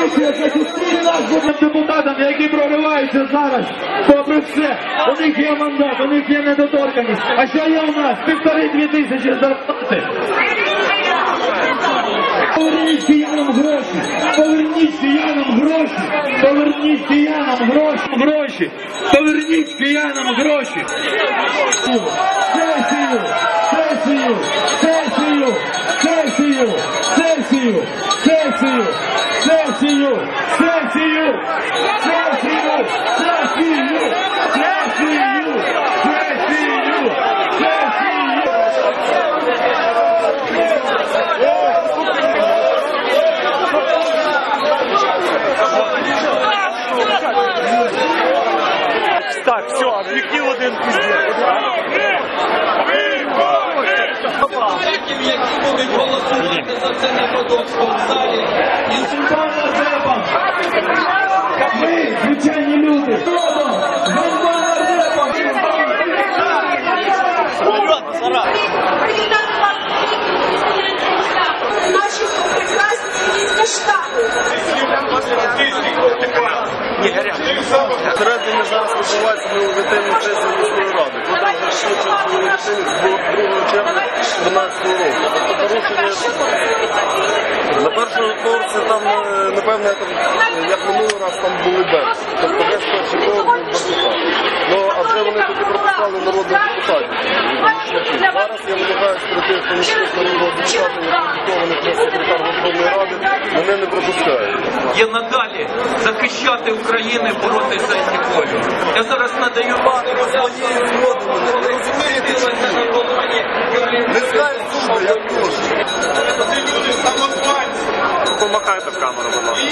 Поліція захистить нас будемо депутатам, які прориваються зараз. Попри все, у них є мандат, у них є недоторканість. А що є у нас? Півтори-дві тисячі зарплати. Поверніть киянам гроші, поверніть киянам гроші, поверніть киянам гроші, гроші, поверніть киянам гроші. Сесію, сесію, сесію, сесію, сесію, сесію, сесію, сесію, сесію, сесію, сесію, сесію. Так, все, об'єктив один які будуть голосувати за це неподобство в залі. Всередині зараз відбувається нововітельна сесія міської ради. Тут розпочнеться нововітельність з 2 червня 2013 року. Тобто порушення на першому поверсі там, е, напевно, як, як минулий раз там були берці. Тобто весь перший поверх був Беркута. Ну, а вже вони тоді пропускали народних депутатів. Зараз я намагаюся пройти в поміщення народного депутата, як депутованих на секретар Верховної Ради, мене не пропускають є надалі захищати Україну, боротися із нікою. Я зараз надаю вам Не знаю, сума Помахайте в камеру, будь ласка.